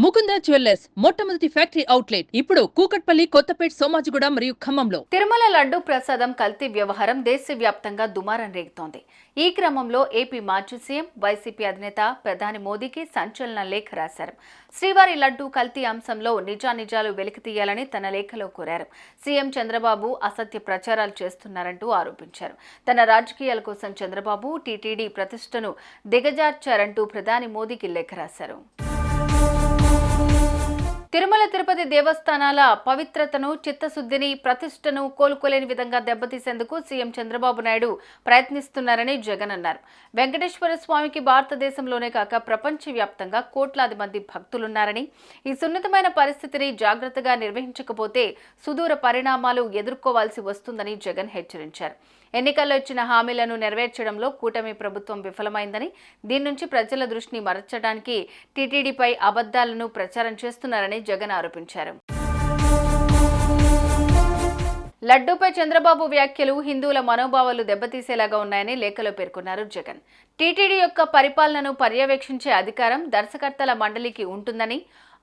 Mukunda jewellers మొట్టమొదటి factory outlet. ఇప్పుడు కూకట్పల్లి కొత్తపేట సోమాజిగూడ మరియు ఖమ్మంలో. తిరుమల లడ్డు ప్రసాదం కల్తీ వ్యవహారం దేశవ్యాప్తంగా దుమారం రేగుతోంది. ఈ క్రమంలో ఏపీ మాజీ సీఎం వైసీపీ అధినేత ప్రధాని మోదీకి సంచలన లేఖ రాశారు. శ్రీవారి లడ్డు కల్తీ అంశంలో నిజానిజాలు వెలికితీయాలని తన లేఖలో కోరారు. సీఎం చంద్రబాబు అసత్య ప్రచారాలు చేస్తున్నారంటూ ఆరోపించారు. తన రాజకీయాల కోసం చంద్రబాబు టీటీడీ ప్రతిష్టను దిగజార్చారంటూ ప్రధాని మోదీకి లేఖ రాశారు. తిరుమల తిరుపతి దేవస్థానాల పవిత్రతను చిత్తశుద్ధిని ప్రతిష్టను కోలుకోలేని విధంగా దెబ్బతీసేందుకు సీఎం చంద్రబాబు నాయుడు ప్రయత్నిస్తున్నారని జగన్ అన్నారు. వెంకటేశ్వర స్వామికి భారతదేశంలోనే కాక ప్రపంచవ్యాప్తంగా కోట్లాది మంది భక్తులున్నారని ఈ సున్నితమైన పరిస్థితిని జాగ్రత్తగా నిర్వహించకపోతే సుదూర పరిణామాలు ఎదుర్కోవాల్సి వస్తుందని జగన్ హెచ్చరించారు. ఎన్నికల్లో ఇచ్చిన హామీలను నెరవేర్చడంలో కూటమి ప్రభుత్వం విఫలమైందని దీని నుంచి ప్రజల దృష్టిని మరల్చడానికి టీటీడీపై అబద్దాలను ప్రచారం చేస్తున్నారని జగన్ ఆరోపించారు. లడ్డూపై చంద్రబాబు వ్యాఖ్యలు హిందువుల మనోభావాలు దెబ్బతీసేలాగా ఉన్నాయని లేఖలో పేర్కొన్నారు జగన్. టీటీడీ యొక్క పరిపాలనను పర్యవేక్షించే అధికారం దర్శకర్తల మండలికి ఉంటుందని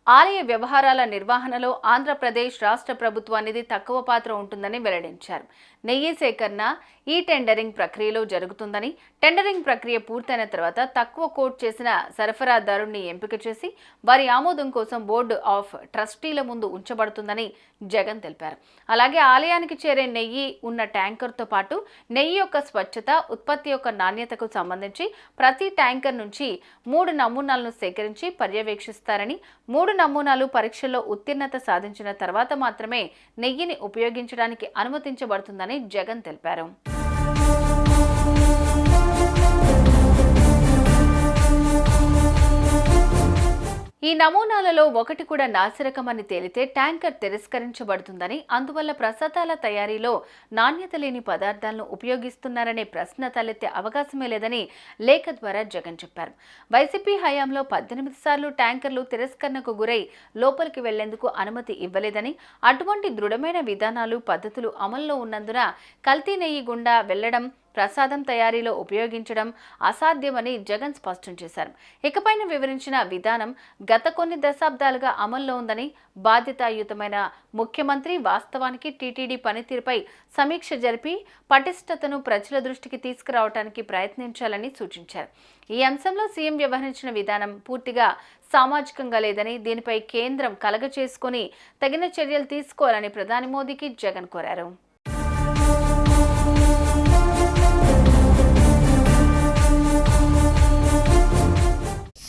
ఆలయ వ్యవహారాల నిర్వహణలో ఆంధ్రప్రదేశ్ రాష్ట్ర ప్రభుత్వానికి తక్కువ పాత్ర ఉంటుందని వెల్లడించారు. నెయ్యి సేకరణ ఈ టెండరింగ్ ప్రక్రియలో జరుగుతుందని టెండరింగ్ ప్రక్రియ పూర్తయిన తర్వాత తక్కువ కోట్ చేసిన సరఫరాదారుణ్ణి ఎంపిక చేసి వారి ఆమోదం కోసం బోర్డు ఆఫ్ ట్రస్టీల ముందు ఉంచబడుతుందని జగన్ తెలిపారు. అలాగే ఆలయానికి చేరే నెయ్యి ఉన్న ట్యాంకర్తో పాటు నెయ్యి యొక్క స్వచ్ఛత ఉత్పత్తి యొక్క నాణ్యతకు సంబంధించి ప్రతి ట్యాంకర్ నుంచి మూడు నమూనాలను సేకరించి పర్యవేక్షిస్తారని మూడు నమూనాలు పరీక్షల్లో ఉత్తీర్ణత సాధించిన తర్వాత మాత్రమే నెయ్యిని ఉపయోగించడానికి అనుమతించబడుతుందని జగన్ తెలిపారు. నమూనాలలో ఒకటి కూడా నాసిరకమని తేలితే ట్యాంకర్ తిరస్కరించబడుతుందని అందువల్ల ప్రసాదాల తయారీలో నాణ్యత లేని పదార్థాలను ఉపయోగిస్తున్నారనే ప్రశ్న తలెత్తే అవకాశమే లేదని లేఖ ద్వారా జగన్ చెప్పారు. వైసీపీ హయాంలో పద్దెనిమిది సార్లు ట్యాంకర్లు తిరస్కరణకు గురై లోపలికి వెళ్ళేందుకు అనుమతి ఇవ్వలేదని అటువంటి దృఢమైన విధానాలు పద్ధతులు అమల్లో ఉన్నందున కల్తీ నెయ్యి గుండా వెళ్ళడం ప్రసాదం తయారీలో ఉపయోగించడం అసాధ్యమని జగన్ స్పష్టం చేశారు. ఇకపైన వివరించిన విధానం గత కొన్ని దశాబ్దాలుగా అమల్లో ఉందని బాధ్యతాయుతమైన ముఖ్యమంత్రి వాస్తవానికి టీటీడీ పనితీరుపై సమీక్ష జరిపి పటిష్టతను ప్రజల దృష్టికి తీసుకురావడానికి ప్రయత్నించాలని సూచించారు. ఈ అంశంలో సీఎం వ్యవహరించిన విధానం పూర్తిగా సామాజికంగా లేదని దీనిపై కేంద్రం కలగ చేసుకుని తగిన చర్యలు తీసుకోవాలని ప్రధాని మోదీకి జగన్ కోరారు.